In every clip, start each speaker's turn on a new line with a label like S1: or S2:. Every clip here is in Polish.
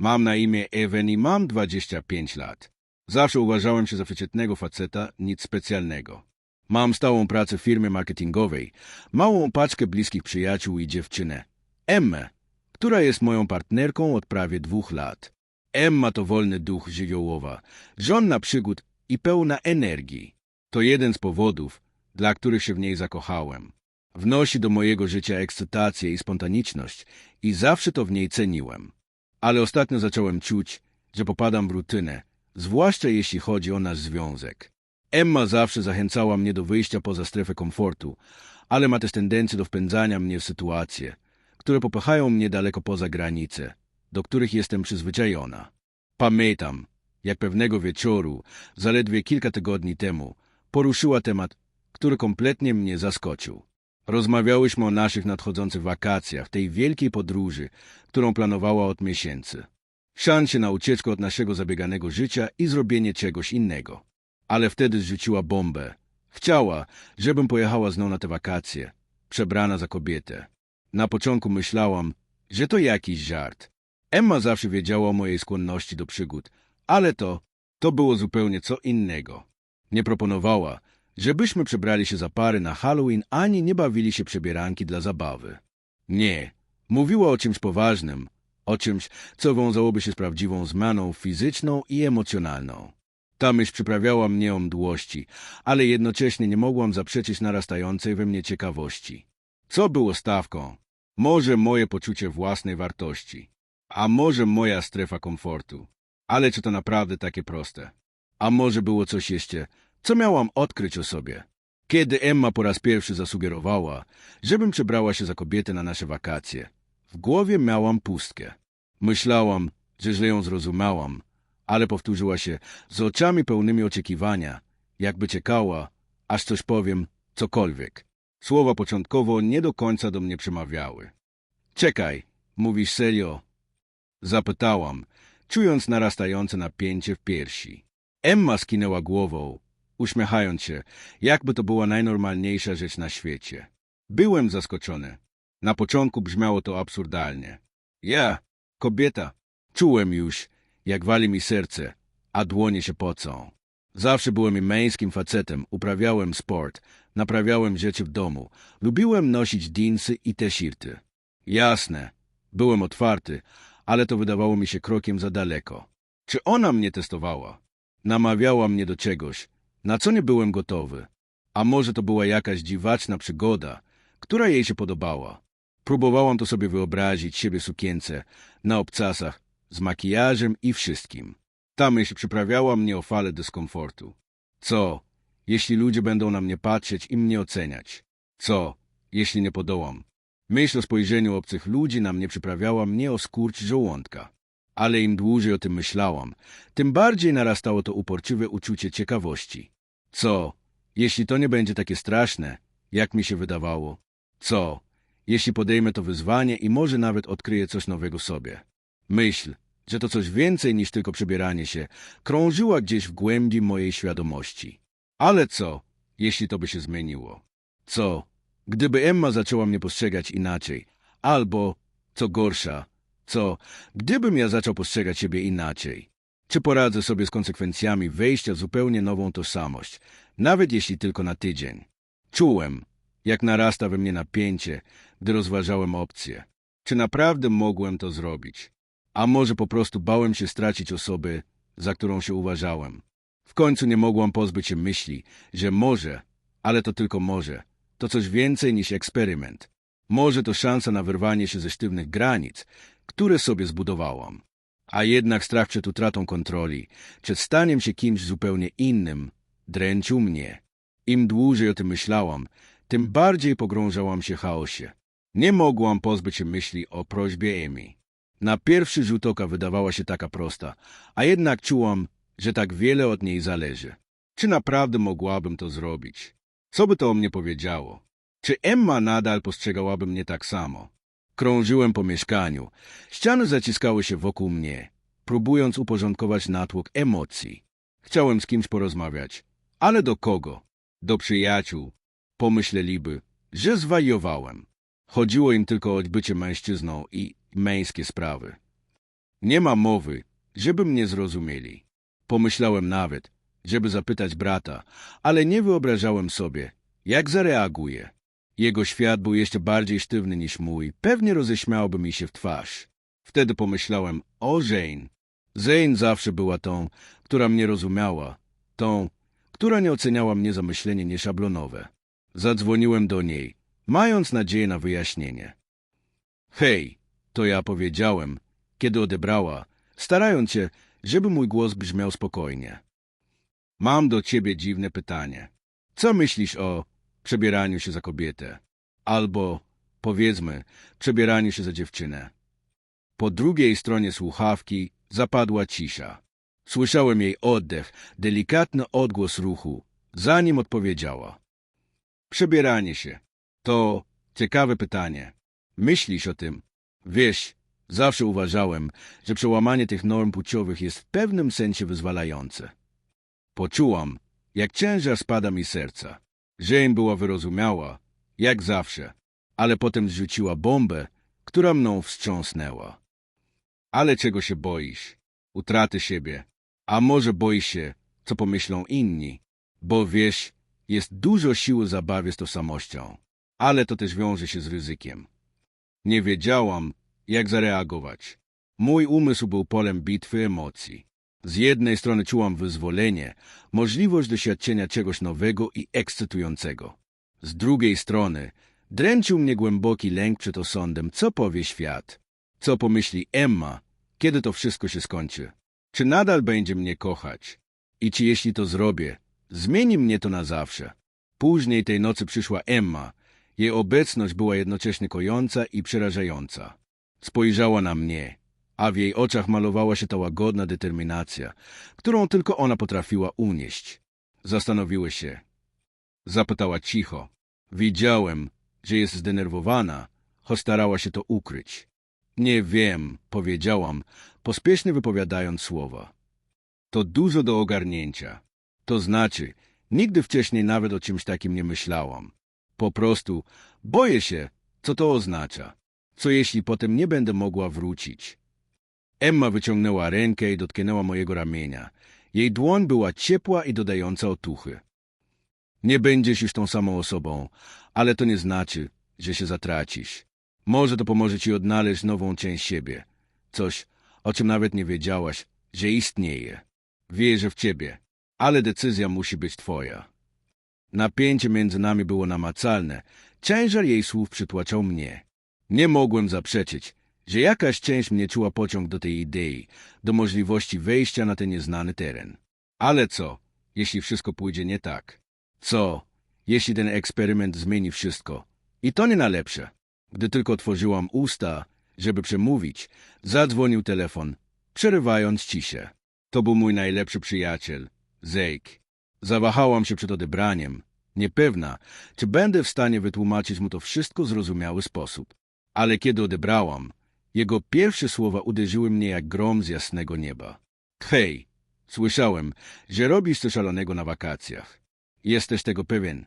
S1: Mam na imię Ewen i mam 25 lat. Zawsze uważałem się za przeciętnego faceta, nic specjalnego. Mam stałą pracę w firmie marketingowej, małą paczkę bliskich przyjaciół i dziewczynę. Emmę, która jest moją partnerką od prawie dwóch lat. Emma to wolny duch żywiołowa, żonna przygód i pełna energii. To jeden z powodów, dla których się w niej zakochałem. Wnosi do mojego życia ekscytację i spontaniczność i zawsze to w niej ceniłem. Ale ostatnio zacząłem czuć, że popadam w rutynę, zwłaszcza jeśli chodzi o nasz związek. Emma zawsze zachęcała mnie do wyjścia poza strefę komfortu, ale ma też tendencję do wpędzania mnie w sytuacje, które popychają mnie daleko poza granice, do których jestem przyzwyczajona. Pamiętam, jak pewnego wieczoru, zaledwie kilka tygodni temu, poruszyła temat, który kompletnie mnie zaskoczył. Rozmawiałyśmy o naszych nadchodzących wakacjach, tej wielkiej podróży, którą planowała od miesięcy. Szansie na ucieczkę od naszego zabieganego życia i zrobienie czegoś innego. Ale wtedy zrzuciła bombę. Chciała, żebym pojechała z nią na te wakacje, przebrana za kobietę. Na początku myślałam, że to jakiś żart. Emma zawsze wiedziała o mojej skłonności do przygód, ale to, to było zupełnie co innego. Nie proponowała, żebyśmy przebrali się za pary na Halloween, ani nie bawili się przebieranki dla zabawy. Nie, mówiła o czymś poważnym, o czymś, co wiązałoby się z prawdziwą zmianą fizyczną i emocjonalną. Ta myśl przyprawiała mnie o mdłości, ale jednocześnie nie mogłam zaprzeczyć narastającej we mnie ciekawości. Co było stawką? Może moje poczucie własnej wartości, a może moja strefa komfortu. Ale czy to naprawdę takie proste? A może było coś jeszcze, co miałam odkryć o sobie? Kiedy Emma po raz pierwszy zasugerowała, żebym przebrała się za kobietę na nasze wakacje, w głowie miałam pustkę. Myślałam, że źle ją zrozumiałam, ale powtórzyła się z oczami pełnymi oczekiwania, jakby czekała, aż coś powiem, cokolwiek. Słowa początkowo nie do końca do mnie przemawiały. Czekaj, mówisz serio? Zapytałam, czując narastające napięcie w piersi. Emma skinęła głową, uśmiechając się, jakby to była najnormalniejsza rzecz na świecie. Byłem zaskoczony. Na początku brzmiało to absurdalnie. Ja, kobieta, czułem już, jak wali mi serce, a dłonie się pocą. Zawsze byłem męskim facetem, uprawiałem sport, naprawiałem rzeczy w domu, lubiłem nosić dinsy i te shirty. Jasne, byłem otwarty, ale to wydawało mi się krokiem za daleko. Czy ona mnie testowała? Namawiała mnie do czegoś, na co nie byłem gotowy. A może to była jakaś dziwaczna przygoda, która jej się podobała. Próbowałam to sobie wyobrazić, siebie sukience, na obcasach, z makijażem i wszystkim. Ta myśl przyprawiała mnie o falę dyskomfortu. Co, jeśli ludzie będą na mnie patrzeć i mnie oceniać? Co, jeśli nie podołam? Myśl o spojrzeniu obcych ludzi na mnie przyprawiała mnie o skurcz żołądka. Ale im dłużej o tym myślałam, tym bardziej narastało to uporczywe uczucie ciekawości. Co, jeśli to nie będzie takie straszne, jak mi się wydawało? Co, jeśli podejmę to wyzwanie i może nawet odkryję coś nowego sobie? Myśl, że to coś więcej niż tylko przebieranie się, krążyła gdzieś w głębi mojej świadomości. Ale co, jeśli to by się zmieniło? Co, gdyby Emma zaczęła mnie postrzegać inaczej? Albo, co gorsza, co, gdybym ja zaczął postrzegać siebie inaczej? Czy poradzę sobie z konsekwencjami wejścia w zupełnie nową tożsamość, nawet jeśli tylko na tydzień? Czułem, jak narasta we mnie napięcie, gdy rozważałem opcje. Czy naprawdę mogłem to zrobić? A może po prostu bałem się stracić osobę, za którą się uważałem. W końcu nie mogłam pozbyć się myśli, że może, ale to tylko może, to coś więcej niż eksperyment. Może to szansa na wyrwanie się ze sztywnych granic, które sobie zbudowałam. A jednak strach przed utratą kontroli, przed staniem się kimś zupełnie innym, dręczył mnie. Im dłużej o tym myślałam, tym bardziej pogrążałam się chaosie. Nie mogłam pozbyć się myśli o prośbie Emi. Na pierwszy rzut oka wydawała się taka prosta, a jednak czułam, że tak wiele od niej zależy. Czy naprawdę mogłabym to zrobić? Co by to o mnie powiedziało? Czy Emma nadal postrzegałaby mnie tak samo? Krążyłem po mieszkaniu. Ściany zaciskały się wokół mnie, próbując uporządkować natłok emocji. Chciałem z kimś porozmawiać, ale do kogo? Do przyjaciół. Pomyśleliby, że zwariowałem. Chodziło im tylko o bycie mężczyzną i męskie sprawy. Nie ma mowy, żeby mnie zrozumieli. Pomyślałem nawet, żeby zapytać brata, ale nie wyobrażałem sobie, jak zareaguje. Jego świat był jeszcze bardziej sztywny niż mój, pewnie roześmiałby mi się w twarz. Wtedy pomyślałem, o Jane. Jane zawsze była tą, która mnie rozumiała, tą, która nie oceniała mnie za myślenie nieszablonowe. Zadzwoniłem do niej, mając nadzieję na wyjaśnienie. Hej, to ja powiedziałem, kiedy odebrała, starając się, żeby mój głos brzmiał spokojnie. Mam do ciebie dziwne pytanie. Co myślisz o przebieraniu się za kobietę? Albo, powiedzmy, przebieraniu się za dziewczynę? Po drugiej stronie słuchawki zapadła cisza. Słyszałem jej oddech, delikatny odgłos ruchu, zanim odpowiedziała. Przebieranie się. To ciekawe pytanie. Myślisz o tym? Wiesz, zawsze uważałem, że przełamanie tych norm płciowych jest w pewnym sensie wyzwalające. Poczułam, jak ciężar spada mi serca. Jane była wyrozumiała, jak zawsze, ale potem zrzuciła bombę, która mną wstrząsnęła. Ale czego się boisz? Utraty siebie. A może boisz się, co pomyślą inni? Bo wiesz, jest dużo siły zabawie z tożsamością, ale to też wiąże się z ryzykiem. Nie wiedziałam, jak zareagować. Mój umysł był polem bitwy emocji. Z jednej strony czułam wyzwolenie, możliwość doświadczenia czegoś nowego i ekscytującego. Z drugiej strony dręczył mnie głęboki lęk przed osądem, co powie świat. Co pomyśli Emma, kiedy to wszystko się skończy? Czy nadal będzie mnie kochać? I czy jeśli to zrobię, zmieni mnie to na zawsze? Później tej nocy przyszła Emma. Jej obecność była jednocześnie kojąca i przerażająca. Spojrzała na mnie, a w jej oczach malowała się ta łagodna determinacja, którą tylko ona potrafiła unieść. Zastanowiły się. Zapytała cicho. Widziałem, że jest zdenerwowana, choć starała się to ukryć. Nie wiem, powiedziałam, pospiesznie wypowiadając słowa. To dużo do ogarnięcia. To znaczy, nigdy wcześniej nawet o czymś takim nie myślałam. Po prostu boję się, co to oznacza. Co jeśli potem nie będę mogła wrócić? Emma wyciągnęła rękę i dotknęła mojego ramienia. Jej dłoń była ciepła i dodająca otuchy. Nie będziesz już tą samą osobą, ale to nie znaczy, że się zatracisz. Może to pomoże ci odnaleźć nową część siebie. Coś, o czym nawet nie wiedziałaś, że istnieje. Wierzę w ciebie, ale decyzja musi być twoja. Napięcie między nami było namacalne. Ciężar jej słów przytłaczał mnie. Nie mogłem zaprzeczyć, że jakaś część mnie czuła pociąg do tej idei, do możliwości wejścia na ten nieznany teren. Ale co, jeśli wszystko pójdzie nie tak? Co, jeśli ten eksperyment zmieni wszystko? I to nie na lepsze. Gdy tylko otworzyłam usta, żeby przemówić, zadzwonił telefon, przerywając ciszę. To był mój najlepszy przyjaciel, Zeke. Zawahałam się przed odebraniem, niepewna, czy będę w stanie wytłumaczyć mu to wszystko w zrozumiały sposób. Ale kiedy odebrałam, jego pierwsze słowa uderzyły mnie jak grom z jasnego nieba. Hej, słyszałem, że robisz coś szalonego na wakacjach. Jesteś tego pewien?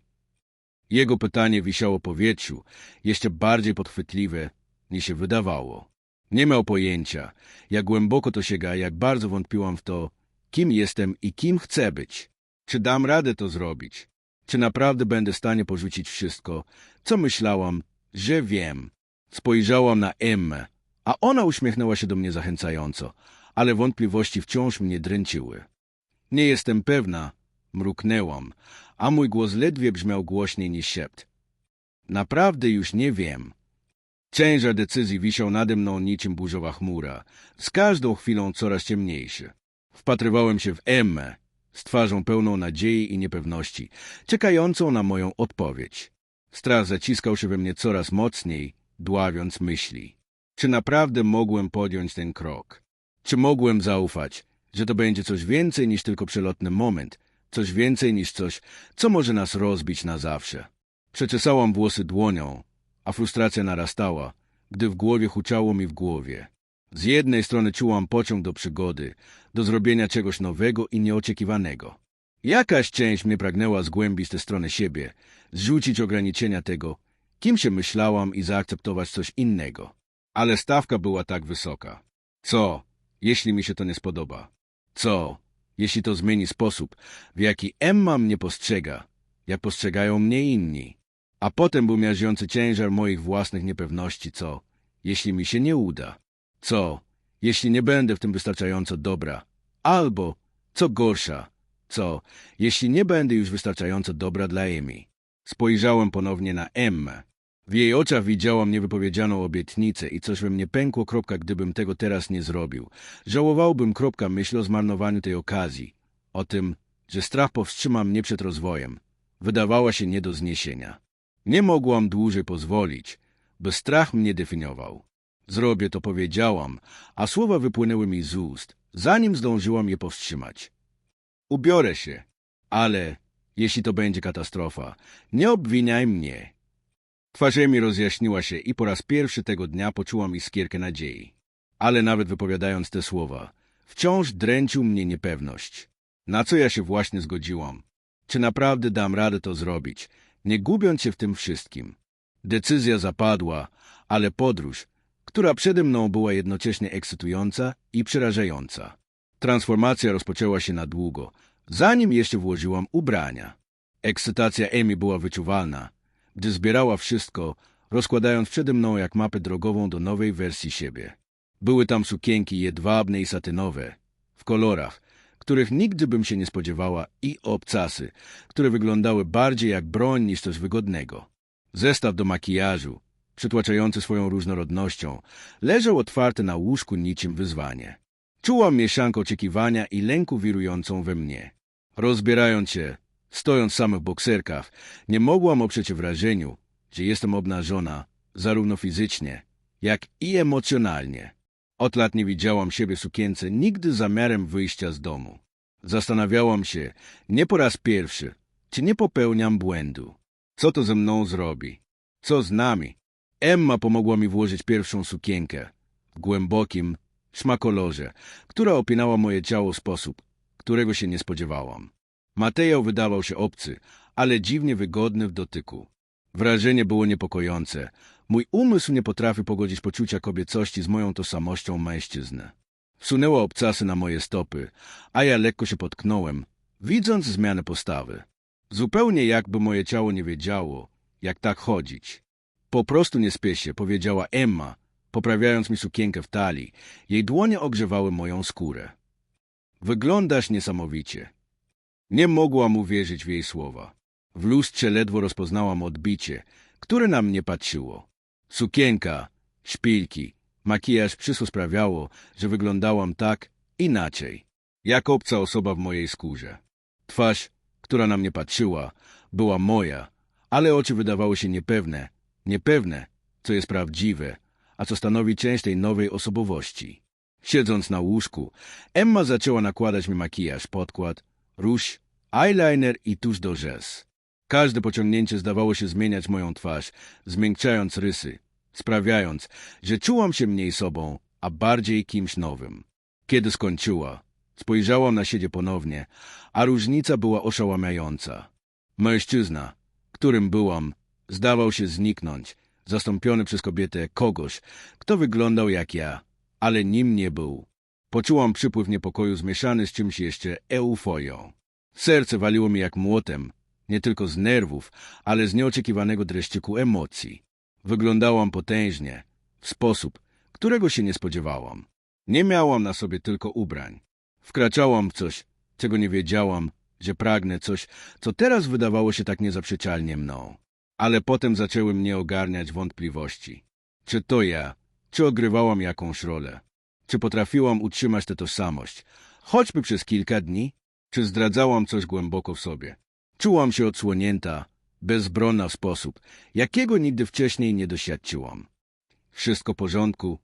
S1: Jego pytanie wisiało w powietrzu, jeszcze bardziej podchwytliwe, niż się wydawało. Nie miał pojęcia, jak głęboko to sięga, jak bardzo wątpiłam w to, kim jestem i kim chcę być. Czy dam radę to zrobić? Czy naprawdę będę w stanie porzucić wszystko, co myślałam, że wiem? Spojrzałam na Emmę, a ona uśmiechnęła się do mnie zachęcająco, ale wątpliwości wciąż mnie dręczyły. Nie jestem pewna, mruknęłam, a mój głos ledwie brzmiał głośniej niż szept. Naprawdę już nie wiem. Ciężar decyzji wisiał nade mną niczym burzowa chmura, z każdą chwilą coraz ciemniejszy. Wpatrywałem się w Emmę, z twarzą pełną nadziei i niepewności, czekającą na moją odpowiedź. Strach zaciskał się we mnie coraz mocniej, dławiąc myśli. Czy naprawdę mogłem podjąć ten krok? Czy mogłem zaufać, że to będzie coś więcej niż tylko przelotny moment, coś więcej niż coś, co może nas rozbić na zawsze? Przeczesałam włosy dłonią, a frustracja narastała, gdy w głowie huczało mi w głowie. Z jednej strony czułam pociąg do przygody, do zrobienia czegoś nowego i nieoczekiwanego. Jakaś część mnie pragnęła zgłębić tę stronę siebie, zrzucić ograniczenia tego, kim się myślałam i zaakceptować coś innego. Ale stawka była tak wysoka. Co, jeśli mi się to nie spodoba? Co, jeśli to zmieni sposób, w jaki Emma mnie postrzega, jak postrzegają mnie inni? A potem był miażdżący ciężar moich własnych niepewności, co, jeśli mi się nie uda? Co, jeśli nie będę w tym wystarczająco dobra? Albo, co gorsza, co, jeśli nie będę już wystarczająco dobra dla Emi? Spojrzałem ponownie na Emmę. W jej oczach widziałam niewypowiedzianą obietnicę i coś we mnie pękło, kropka, gdybym tego teraz nie zrobił. Żałowałbym, kropka, myśl o zmarnowaniu tej okazji. O tym, że strach powstrzyma mnie przed rozwojem. Wydawała się nie do zniesienia. Nie mogłam dłużej pozwolić, by strach mnie definiował. Zrobię to, powiedziałam, a słowa wypłynęły mi z ust, zanim zdążyłam je powstrzymać. Ubiorę się, ale jeśli to będzie katastrofa, nie obwiniaj mnie. Twarz mi rozjaśniła się i po raz pierwszy tego dnia poczułam iskierkę nadziei. Ale nawet wypowiadając te słowa, wciąż dręczył mnie niepewność. Na co ja się właśnie zgodziłam? Czy naprawdę dam radę to zrobić, nie gubiąc się w tym wszystkim? Decyzja zapadła, ale podróż, która przede mną była jednocześnie ekscytująca i przerażająca. Transformacja rozpoczęła się na długo, zanim jeszcze włożyłam ubrania. Ekscytacja Emi była wyczuwalna, gdy zbierała wszystko, rozkładając przede mną jak mapę drogową do nowej wersji siebie. Były tam sukienki jedwabne i satynowe, w kolorach, których nigdy bym się nie spodziewała, i obcasy, które wyglądały bardziej jak broń niż coś wygodnego. Zestaw do makijażu, przytłaczający swoją różnorodnością, leżał otwarty na łóżku niczym wyzwanie. Czułam mieszankę oczekiwania i lęku wirującą we mnie. Rozbierając się, stojąc w samych bokserkach, nie mogłam oprzeć wrażeniu, że jestem obnażona, zarówno fizycznie, jak i emocjonalnie. Od lat nie widziałam siebie w sukience nigdy zamiarem wyjścia z domu. Zastanawiałam się, nie po raz pierwszy, czy nie popełniam błędu. Co to ze mną zrobi? Co z nami? Emma pomogła mi włożyć pierwszą sukienkę w głębokim szmakolorze, która opinała moje ciało w sposób, którego się nie spodziewałam. Materiał wydawał się obcy, ale dziwnie wygodny w dotyku. Wrażenie było niepokojące. Mój umysł nie potrafił pogodzić poczucia kobiecości z moją tożsamością mężczyzny. Wsunęła obcasy na moje stopy, a ja lekko się potknąłem, widząc zmianę postawy. Zupełnie jakby moje ciało nie wiedziało, jak tak chodzić. Po prostu nie spiesz się, powiedziała Emma, poprawiając mi sukienkę w talii. Jej dłonie ogrzewały moją skórę. Wyglądasz niesamowicie. Nie mogłam uwierzyć w jej słowa. W lustrze ledwo rozpoznałam odbicie, które na mnie patrzyło. Sukienka, szpilki, makijaż przysu sprawiało, że wyglądałam tak inaczej, jak obca osoba w mojej skórze. Twarz, która na mnie patrzyła, była moja, ale oczy wydawały się niepewne, niepewne, co jest prawdziwe, a co stanowi część tej nowej osobowości. Siedząc na łóżku, Emma zaczęła nakładać mi makijaż, podkład, róż, eyeliner i tuż do rzęs. Każde pociągnięcie zdawało się zmieniać moją twarz, zmiękczając rysy, sprawiając, że czułam się mniej sobą, a bardziej kimś nowym. Kiedy skończyła, spojrzałam na siebie ponownie, a różnica była oszałamiająca. Mężczyzna, którym byłam, zdawał się zniknąć, zastąpiony przez kobietę kogoś, kto wyglądał jak ja, ale nim nie był. Poczułam przypływ niepokoju zmieszany z czymś jeszcze euforią. Serce waliło mi jak młotem, nie tylko z nerwów, ale z nieoczekiwanego dreszczyku emocji. Wyglądałam potężnie, w sposób, którego się nie spodziewałam. Nie miałam na sobie tylko ubrań. Wkraczałam w coś, czego nie wiedziałam, że pragnę coś, co teraz wydawało się tak niezaprzeczalnie mną. Ale potem zaczęły mnie ogarniać wątpliwości. Czy to ja, czy ogrywałam jakąś rolę? Czy potrafiłam utrzymać tę tożsamość, choćby przez kilka dni? Czy zdradzałam coś głęboko w sobie? Czułam się odsłonięta, bezbronna w sposób, jakiego nigdy wcześniej nie doświadczyłam. Wszystko w porządku.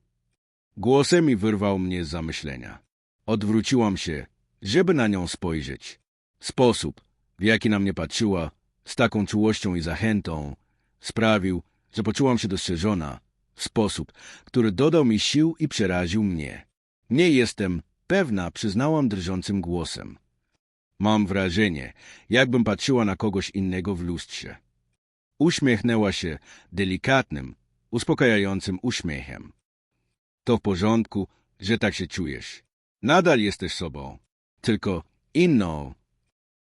S1: Głosem i wyrwał mnie z zamyślenia. Odwróciłam się, żeby na nią spojrzeć. Sposób, w jaki na mnie patrzyła, z taką czułością i zachętą, sprawił, że poczułam się dostrzeżona sposób, który dodał mi sił i przeraził mnie. Nie jestem pewna, przyznałam drżącym głosem. Mam wrażenie, jakbym patrzyła na kogoś innego w lustrze. Uśmiechnęła się delikatnym, uspokajającym uśmiechem. To w porządku, że tak się czujesz. Nadal jesteś sobą, tylko inną.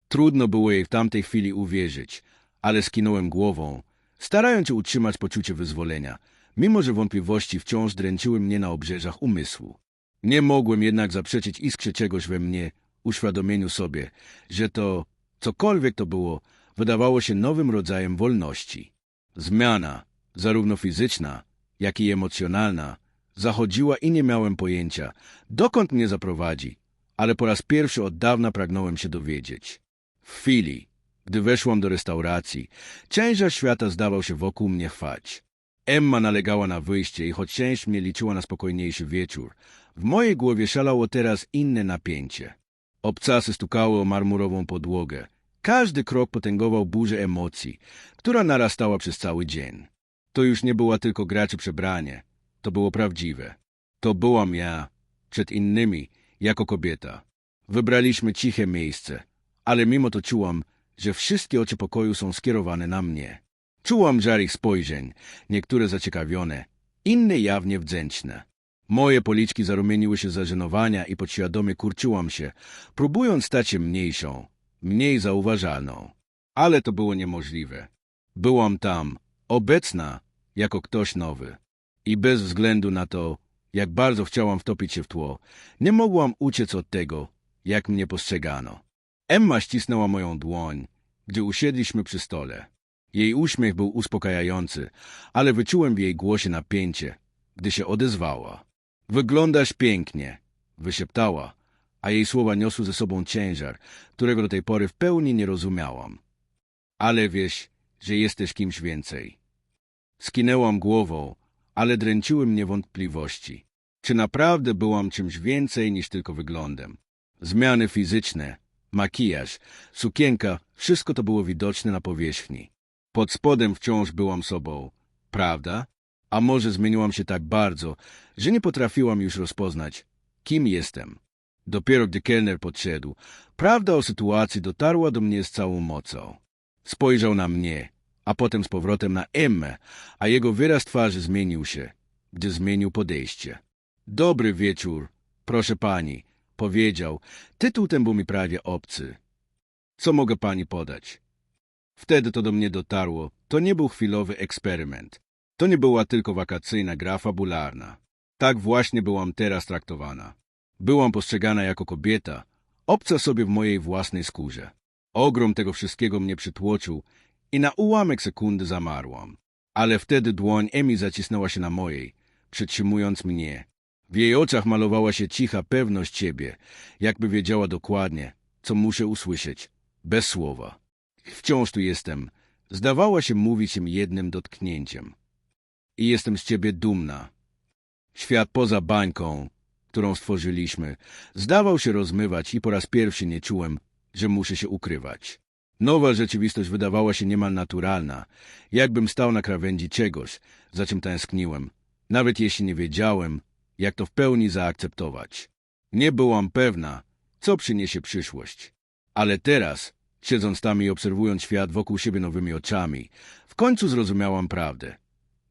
S1: Trudno było jej w tamtej chwili uwierzyć, ale skinąłem głową, starając się utrzymać poczucie wyzwolenia, mimo że wątpliwości wciąż dręczyły mnie na obrzeżach umysłu. Nie mogłem jednak zaprzeczyć iskrze czegoś we mnie, uświadomieniu sobie, że to, cokolwiek to było, wydawało się nowym rodzajem wolności. Zmiana, zarówno fizyczna, jak i emocjonalna, zachodziła i nie miałem pojęcia, dokąd mnie zaprowadzi, ale po raz pierwszy od dawna pragnąłem się dowiedzieć. W chwili, gdy weszłam do restauracji, ciężar świata zdawał się wokół mnie chwać. Emma nalegała na wyjście i choć część mnie liczyła na spokojniejszy wieczór, w mojej głowie szalało teraz inne napięcie. Obcasy stukały o marmurową podłogę. Każdy krok potęgował burzę emocji, która narastała przez cały dzień. To już nie była tylko gra czy przebranie. To było prawdziwe. To byłam ja, przed innymi, jako kobieta. Wybraliśmy ciche miejsce, ale mimo to czułam, że wszystkie oczy pokoju są skierowane na mnie. Czułam żar ich spojrzeń, niektóre zaciekawione, inne jawnie wdzięczne. Moje policzki zarumieniły się z zażenowania i podświadomie kurczyłam się, próbując stać się mniejszą, mniej zauważalną. Ale to było niemożliwe. Byłam tam, obecna, jako ktoś nowy. I bez względu na to, jak bardzo chciałam wtopić się w tło, nie mogłam uciec od tego, jak mnie postrzegano. Emma ścisnęła moją dłoń, gdy usiedliśmy przy stole. Jej uśmiech był uspokajający, ale wyczułem w jej głosie napięcie, gdy się odezwała. Wyglądasz pięknie, wyszeptała, a jej słowa niosły ze sobą ciężar, którego do tej pory w pełni nie rozumiałam. Ale wiesz, że jesteś kimś więcej. Skinęłam głową, ale dręczyły mnie wątpliwości. Czy naprawdę byłam czymś więcej niż tylko wyglądem? Zmiany fizyczne, makijaż, sukienka, wszystko to było widoczne na powierzchni. Pod spodem wciąż byłam sobą, prawda? A może zmieniłam się tak bardzo, że nie potrafiłam już rozpoznać, kim jestem. Dopiero gdy kelner podszedł, prawda o sytuacji dotarła do mnie z całą mocą. Spojrzał na mnie, a potem z powrotem na Emmę, a jego wyraz twarzy zmienił się, gdy zmienił podejście. Dobry wieczór, proszę pani, powiedział. Tytuł ten był mi prawie obcy. Co mogę pani podać? Wtedy to do mnie dotarło. To nie był chwilowy eksperyment. To nie była tylko wakacyjna gra fabularna. Tak właśnie byłam teraz traktowana. Byłam postrzegana jako kobieta, obca sobie w mojej własnej skórze. Ogrom tego wszystkiego mnie przytłoczył i na ułamek sekundy zamarłam. Ale wtedy dłoń Emi zacisnęła się na mojej, przytrzymując mnie. W jej oczach malowała się cicha pewność siebie, jakby wiedziała dokładnie, co muszę usłyszeć, bez słowa. Wciąż tu jestem. Zdawała się mówić im jednym dotknięciem. I jestem z ciebie dumna. Świat poza bańką, którą stworzyliśmy, zdawał się rozmywać i po raz pierwszy nie czułem, że muszę się ukrywać. Nowa rzeczywistość wydawała się niemal naturalna, jakbym stał na krawędzi czegoś, za czym tęskniłem, nawet jeśli nie wiedziałem, jak to w pełni zaakceptować. Nie byłam pewna, co przyniesie przyszłość. Ale teraz, siedząc tam i obserwując świat wokół siebie nowymi oczami, w końcu zrozumiałam prawdę.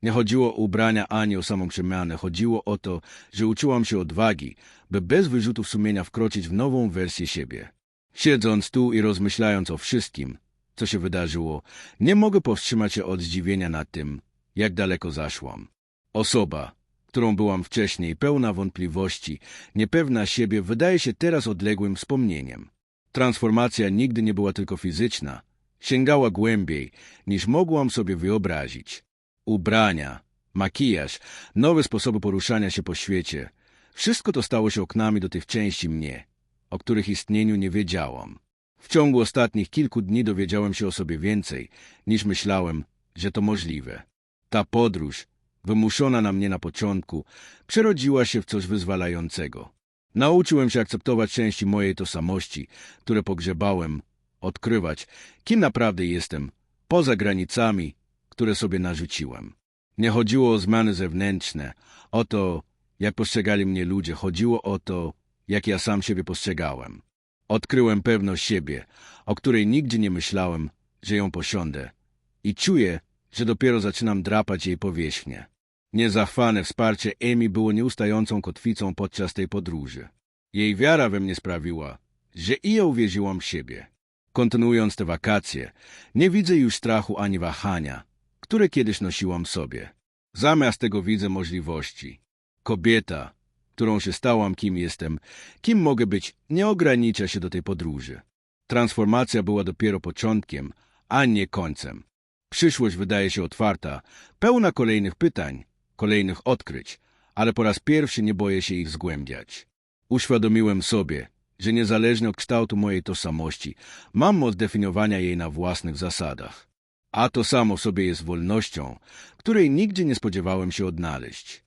S1: Nie chodziło o ubrania ani o samą przemianę, chodziło o to, że uczyłam się odwagi, by bez wyrzutów sumienia wkroczyć w nową wersję siebie. Siedząc tu i rozmyślając o wszystkim, co się wydarzyło, nie mogę powstrzymać się od zdziwienia nad tym, jak daleko zaszłam. Osoba, którą byłam wcześniej, pełna wątpliwości, niepewna siebie, wydaje się teraz odległym wspomnieniem. Transformacja nigdy nie była tylko fizyczna, sięgała głębiej, niż mogłam sobie wyobrazić. Ubrania, makijaż, nowe sposoby poruszania się po świecie, wszystko to stało się oknami do tych części mnie, o których istnieniu nie wiedziałam. W ciągu ostatnich kilku dni dowiedziałem się o sobie więcej, niż myślałem, że to możliwe. Ta podróż, wymuszona na mnie na początku, przerodziła się w coś wyzwalającego. Nauczyłem się akceptować części mojej tożsamości, które pogrzebałem, odkrywać, kim naprawdę jestem, poza granicami, które sobie narzuciłem. Nie chodziło o zmiany zewnętrzne, o to, jak postrzegali mnie ludzie, chodziło o to, jak ja sam siebie postrzegałem. Odkryłem pewność siebie, o której nigdy nie myślałem, że ją posiądę. I czuję, że dopiero zaczynam drapać jej powierzchnię. Niezachwane wsparcie Emi było nieustającą kotwicą podczas tej podróży. Jej wiara we mnie sprawiła, że i ja uwierzyłam w siebie. Kontynuując te wakacje, nie widzę już strachu ani wahania, które kiedyś nosiłam sobie. Zamiast tego widzę możliwości. Kobieta, którą się stałam, kim jestem, kim mogę być, nie ogranicza się do tej podróży. Transformacja była dopiero początkiem, a nie końcem. Przyszłość wydaje się otwarta, pełna kolejnych pytań, kolejnych odkryć, ale po raz pierwszy nie boję się ich zgłębiać. Uświadomiłem sobie, że niezależnie od kształtu mojej tożsamości, mam moc definiowania jej na własnych zasadach. A to samo sobie jest wolnością, której nigdzie nie spodziewałem się odnaleźć.